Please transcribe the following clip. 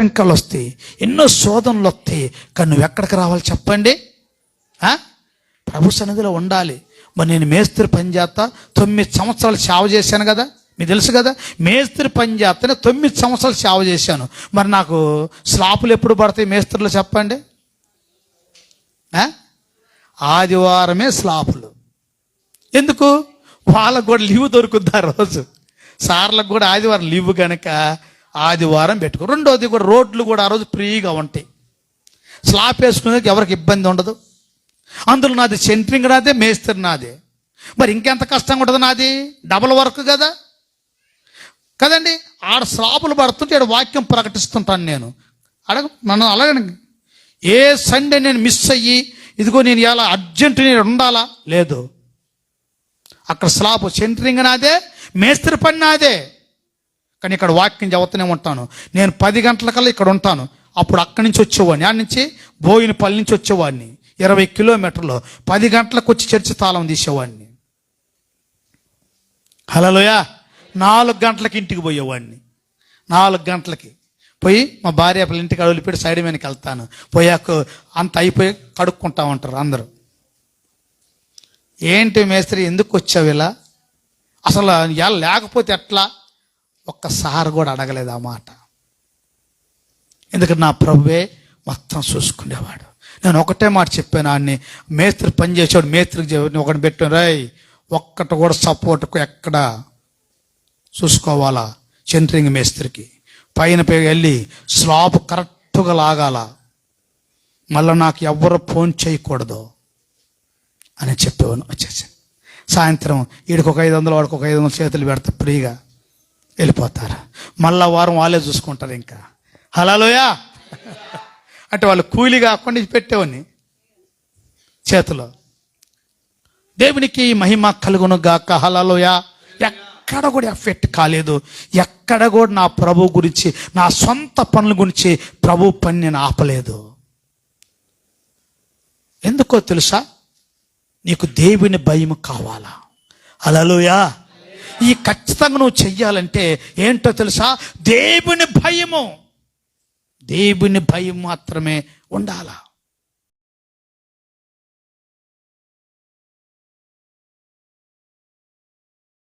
ఆటంకాలు వస్తాయి ఎన్నో శోధనలు వస్తాయి కానీ నువ్వు ఎక్కడికి రావాలి చెప్పండి? ప్రభు సన్నిధిలో ఉండాలి. మరి నేను మేస్త్రి పని చేస్తా. తొమ్మిది సంవత్సరాలు సేవ చేశాను కదా? మీకు తెలుసు కదా? మేస్త్రి పని చేస్తేనే తొమ్మిది సంవత్సరాలు సేవ చేశాను. మరి నాకు స్లాపులు ఎప్పుడు పడతాయి మేస్త్రులు చెప్పండి? ఆదివారమే స్లాపులు. ఎందుకు? వాళ్ళకు కూడా లీవ్ దొరుకుద్ది ఆ రోజు. సార్లకు కూడా ఆదివారం లీవ్ కనుక ఆదివారం పెట్టుకో. రెండోది కూడా రోడ్లు కూడా ఆ రోజు ఫ్రీగా ఉంటాయి. స్లాప్ వేసుకునేందుకు ఎవరికి ఇబ్బంది ఉండదు. అందులో నాది సెంట్రింగ్ నాదే మేస్త్రి నాదే. మరి ఇంకెంత కష్టంగా ఉంటుంది నాది? డబల్ వర్క్ కదా. కదండి? ఆడ స్లాపులు పడుతుంటే ఆడ వాక్యం ప్రకటిస్తుంటాను నేను. అడగ నన్ను అలాగని ఏ సండే నేను మిస్ అయ్యి ఇదిగో నేను ఎలా అర్జెంట్ నేను ఉండాలా? లేదు. అక్కడ స్లాబ్ సెంటరింగ్ నాదే మేస్త్రి పని నాదే. కానీ ఇక్కడ వాక్యం చదువుతూనే ఉంటాను. నేను పది గంటలకల్లా ఇక్కడ ఉంటాను. అప్పుడు అక్కడి నుంచి వచ్చేవాడిని. ఆ నుంచి బోయినపల్లి నుంచి వచ్చేవాడిని. ఇరవై కిలోమీటర్లు. పది గంటలకు వచ్చి చర్చి తాళం తీసేవాడిని. హలోయా నాలుగు గంటలకి ఇంటికి పోయేవాడిని. నాలుగు గంటలకి. పోయి మా భార్య పిల్లల ఇంటికి అడుగులిపెట్టి సైడ్ మీదకి వెళ్తాను. పోయాక అంత అయిపోయి కడుక్కుంటా ఉంటారు అందరూ. ఏంటి మేస్త్రి ఎందుకు వచ్చావు ఇలా? అసలు ఇలా లేకపోతే ఎట్లా? ఒక్కసారి కూడా అడగలేదు ఆ మాట. ఎందుకంటే నా ప్రభువే మొత్తం చూసుకునేవాడు. నేను ఒకటే మాట చెప్పాను ఆయన్ని మేస్త్రి పని చేసేవాడు మేస్త్రికి ఒకటి పెట్టాను రాయ్ ఒక్కటి కూడా సపోర్ట్కు ఎక్కడ చూసుకోవాలా సెంటరింగ్ మేస్త్రికి? పైన పై వెళ్ళి స్లాబ్ కరెక్ట్గా లాగాల? మళ్ళీ నాకు ఎవ్వరు ఫోన్ చేయకూడదు అని చెప్పేవాను వచ్చేసి సాయంత్రం వీడికి ఒక ఐదు వందలు వాడికి ఒక ఐదు వందలు చేతులు పెడతా ఫ్రీగా. వెళ్ళిపోతారు. మళ్ళా వారం వాళ్ళే చూసుకుంటారు ఇంకా. హలాలోయా అంటే వాళ్ళు కూలి కాకుండా పెట్టేవాడిని చేతిలో. దేవునికి మహిమ కలుగును గాక హలాలోయా ఎక్కడ కూడా ఎఫెక్ట్ కాలేదు. ఎక్కడ కూడా నా ప్రభు గురించి నా సొంత పనుల గురించి ప్రభు పని నేను ఆపలేదు. ఎందుకో తెలుసా? నీకు దేవుని భయం కావాలా? అలలుయా ఈ ఖచ్చితంగా నువ్వు చెయ్యాలంటే ఏంటో తెలుసా? దేవుని భయము. దేవుని భయం మాత్రమే ఉండాలా?